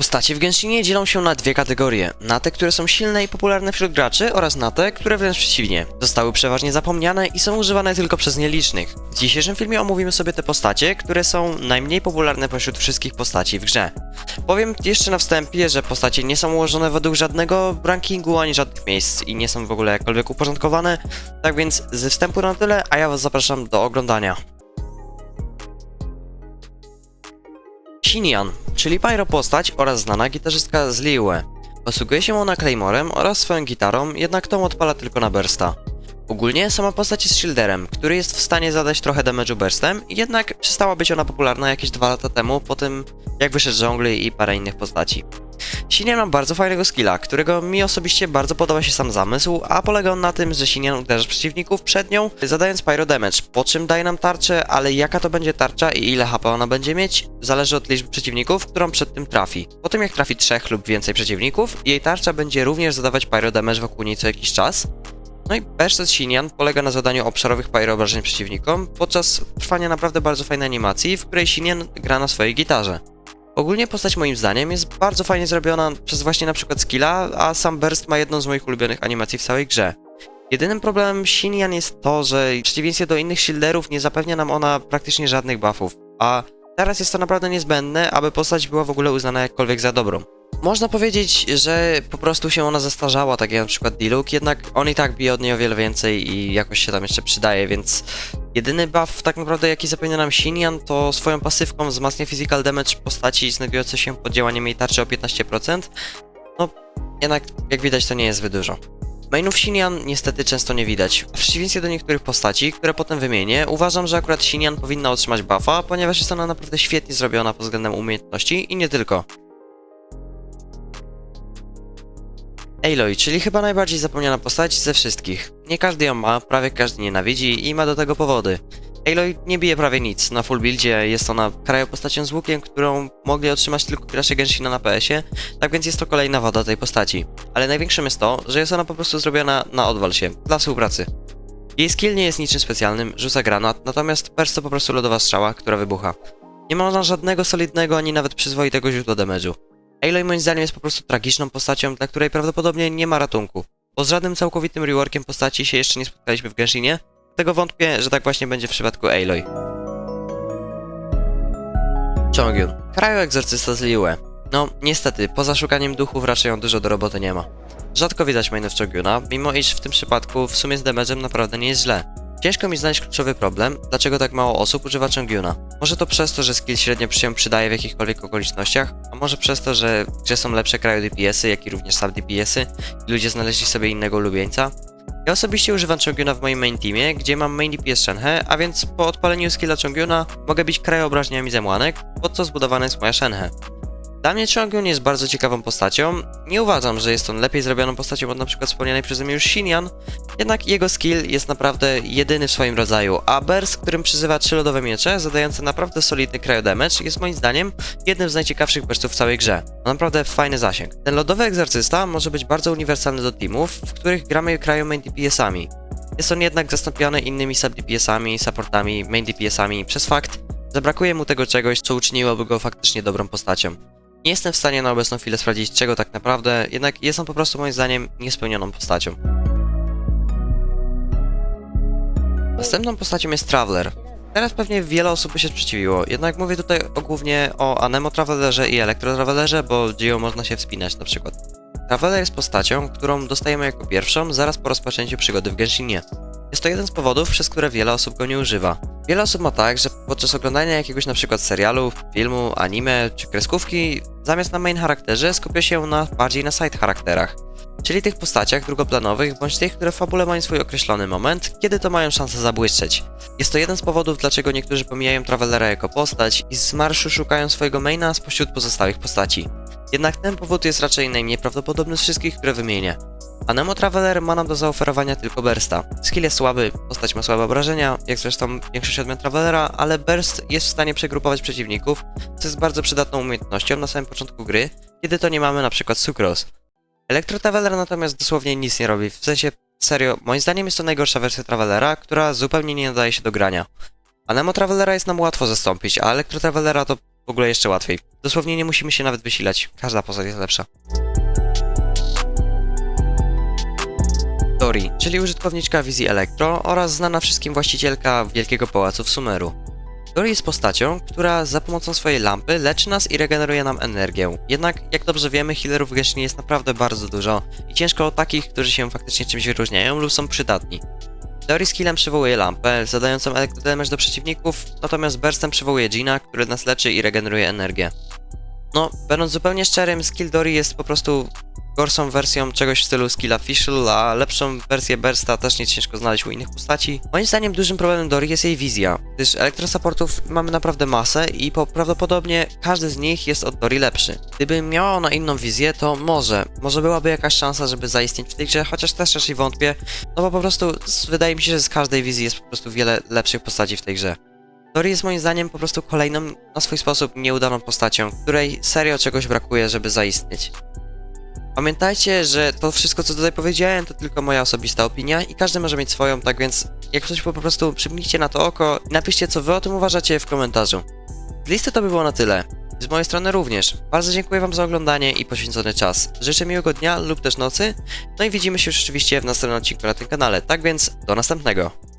Postacie w Genshinie dzielą się na dwie kategorie. Na te, które są silne i popularne wśród graczy oraz na te, które wręcz przeciwnie. Zostały przeważnie zapomniane i są używane tylko przez nielicznych. W dzisiejszym filmie omówimy sobie te postacie, które są najmniej popularne pośród wszystkich postaci w grze. Powiem jeszcze na wstępie, że postacie nie są ułożone według żadnego rankingu ani żadnych miejsc i nie są w ogóle jakkolwiek uporządkowane. Tak więc ze wstępu na tyle, a ja was zapraszam do oglądania. Xinian, czyli pyro postać oraz znana gitarzystka z Liue. Posługuje się ona Claymorem oraz swoją gitarą, jednak tą odpala tylko na bursta. Ogólnie sama postać jest shielderem, który jest w stanie zadać trochę damage'u burstem, jednak przestała być ona popularna jakieś dwa lata temu, po tym jak wyszedł Żongli i parę innych postaci. Sinian ma bardzo fajnego skilla, którego mi osobiście bardzo podoba się sam zamysł, a polega on na tym, że Sinian uderza przeciwników przed nią, zadając pyro damage, po czym daje nam tarczę, ale jaka to będzie tarcza i ile HP ona będzie mieć, zależy od liczby przeciwników, którą przed tym trafi. Po tym jak trafi trzech lub więcej przeciwników, jej tarcza będzie również zadawać pyro damage wokół niej co jakiś czas, no i Burst Sinian polega na zadaniu obszarowych pyro obrażeń przeciwnikom podczas trwania naprawdę bardzo fajnej animacji, w której Sinian gra na swojej gitarze. Ogólnie postać moim zdaniem jest bardzo fajnie zrobiona przez właśnie na przykład skilla, a sam Burst ma jedną z moich ulubionych animacji w całej grze. Jedynym problemem Xinian jest to, że w przeciwieństwie do innych shielderów nie zapewnia nam ona praktycznie żadnych buffów, a teraz jest to naprawdę niezbędne, aby postać była w ogóle uznana jakkolwiek za dobrą. Można powiedzieć, że po prostu się ona zestarzała, tak jak na przykład Diluc, jednak on i tak bije od niej o wiele więcej i jakoś się tam jeszcze przydaje, więc jedyny buff tak naprawdę jaki zapewnia nam Xinian to swoją pasywką wzmacnia physical damage postaci znajdujące się pod działaniem jej tarczy o 15%. No, jednak jak widać to nie jest zbyt dużo. Mainów Xinian niestety często nie widać. W przeciwieństwie do niektórych postaci, które potem wymienię, uważam, że akurat Xinian powinna otrzymać buffa, ponieważ jest ona naprawdę świetnie zrobiona pod względem umiejętności i nie tylko. Aloy, czyli chyba najbardziej zapomniana postać ze wszystkich. Nie każdy ją ma, prawie każdy nienawidzi i ma do tego powody. Aloy nie bije prawie nic, na full buildzie jest ona krajopostacią z łukiem, którą mogli otrzymać tylko gracze Genshina na PS-ie, tak więc jest to kolejna wada tej postaci. Ale największym jest to, że jest ona po prostu zrobiona na odwal się, dla współpracy. Jej skill nie jest niczym specjalnym, rzuca granat, natomiast perst to po prostu lodowa strzała, która wybucha. Nie ma ona żadnego solidnego ani nawet przyzwoitego źródła damage'u. Aloy moim zdaniem jest po prostu tragiczną postacią, dla której prawdopodobnie nie ma ratunku. Bo z żadnym całkowitym reworkiem postaci się jeszcze nie spotkaliśmy w Genshinie, dlatego wątpię, że tak właśnie będzie w przypadku Aloy. Chongyun, krajoegzorcysta z Liyue. No, niestety, poza szukaniem duchów raczej on dużo do roboty nie ma. Rzadko widać mainów Chongyuna, mimo iż w tym przypadku w sumie z damage'em naprawdę nie jest źle. Ciężko mi znaleźć kluczowy problem, dlaczego tak mało osób używa Chongyuna. Może to przez to, że skill średnio się przydaje w jakichkolwiek okolicznościach, a może przez to, że w grze są lepsze krajo DPS-y, jak i również sub DPS-y i ludzie znaleźli sobie innego ulubieńca. Ja osobiście używam Chongyuna w moim main teamie, gdzie mam main DPS Shenhe, a więc po odpaleniu skilla Chongyuna mogę bić krajoobrażeniami zemłanek, pod co zbudowana jest moja Shenhe. Dla mnie Chongyun jest bardzo ciekawą postacią. Nie uważam, że jest on lepiej zrobioną postacią od przykład wspomnianej przeze mnie już Xinian, jednak jego skill jest naprawdę jedyny w swoim rodzaju, a Burst, którym przyzywa trzy lodowe miecze, zadające naprawdę solidny cryo jest moim zdaniem jednym z najciekawszych burstów w całej grze. Ma naprawdę fajny zasięg. Ten lodowy egzorcysta może być bardzo uniwersalny do teamów, w których gramy cryo main DPS-ami. Jest on jednak zastąpiony innymi sub DPS-ami, supportami, main DPS-ami przez fakt, że brakuje mu tego czegoś, co uczyniłoby go faktycznie dobrą postacią. Nie jestem w stanie na obecną chwilę sprawdzić czego tak naprawdę, jednak jest on po prostu moim zdaniem niespełnioną postacią. Następną postacią jest Traveler. Teraz pewnie wiele osób by się sprzeciwiło, jednak mówię tutaj o, głównie o Anemo Travelerze i Elektro Travelerze, bo dzieło można się wspinać na przykład. Traveler jest postacią, którą dostajemy jako pierwszą zaraz po rozpoczęciu przygody w Genshinie. Jest to jeden z powodów, przez które wiele osób go nie używa. Wiele osób ma tak, że podczas oglądania jakiegoś na przykład serialu, filmu, anime czy kreskówki, zamiast na main charakterze skupia się na bardziej na side charakterach. Czyli tych postaciach drugoplanowych, bądź tych, które w fabule mają swój określony moment, kiedy to mają szansę zabłyszczeć. Jest to jeden z powodów, dlaczego niektórzy pomijają Travelera jako postać i z marszu szukają swojego maina spośród pozostałych postaci. Jednak ten powód jest raczej najmniej prawdopodobny z wszystkich, które wymienię. A Traveler ma nam do zaoferowania tylko Bursta. Skill jest słaby, postać ma słabe obrażenia, jak zresztą większość odmian Travelera, ale Burst jest w stanie przegrupować przeciwników, co jest bardzo przydatną umiejętnością na samym początku gry, kiedy to nie mamy przykład Sucrose. Elektro Traveler natomiast dosłownie nic nie robi, w sensie serio, moim zdaniem jest to najgorsza wersja Travelera, która zupełnie nie nadaje się do grania. A Nemo Travelera jest nam łatwo zastąpić, a Elektro Travelera to w ogóle jeszcze łatwiej. Dosłownie nie musimy się nawet wysilać, każda postać jest lepsza. Dori, czyli użytkowniczka wizji Elektro oraz znana wszystkim właścicielka Wielkiego Pałacu w Sumeru. Dori jest postacią, która za pomocą swojej lampy leczy nas i regeneruje nam energię. Jednak, jak dobrze wiemy, healerów Genshinie jest naprawdę bardzo dużo i ciężko o takich, którzy się faktycznie czymś wyróżniają lub są przydatni. Dori z killem przywołuje lampę, zadającą elektrodamage do przeciwników, natomiast burstem przywołuje Gina, który nas leczy i regeneruje energię. No, będąc zupełnie szczerym, skill Dori jest po prostu gorszą wersją czegoś w stylu skilla Fischl, a lepszą wersję Bursta też nie ciężko znaleźć u innych postaci. Moim zdaniem dużym problemem Dori jest jej wizja, gdyż elektrosupportów mamy naprawdę masę i po prawdopodobnie każdy z nich jest od Dori lepszy. Gdyby miała ona inną wizję, to może, może byłaby jakaś szansa, żeby zaistnieć w tej grze, chociaż też raczej wątpię, no bo po prostu wydaje mi się, że z każdej wizji jest po prostu wiele lepszych postaci w tej grze. Dori jest moim zdaniem po prostu kolejną, na swój sposób nieudaną postacią, której serio czegoś brakuje, żeby zaistnieć. Pamiętajcie, że to wszystko, co tutaj powiedziałem, to tylko moja osobista opinia i każdy może mieć swoją, tak więc jak coś po prostu przymknijcie na to oko i napiszcie, co wy o tym uważacie w komentarzu. Z listy to by było na tyle. Z mojej strony również. Bardzo dziękuję wam za oglądanie i poświęcony czas. Życzę miłego dnia lub też nocy, no i widzimy się już oczywiście w następnym odcinku na tym kanale, tak więc do następnego.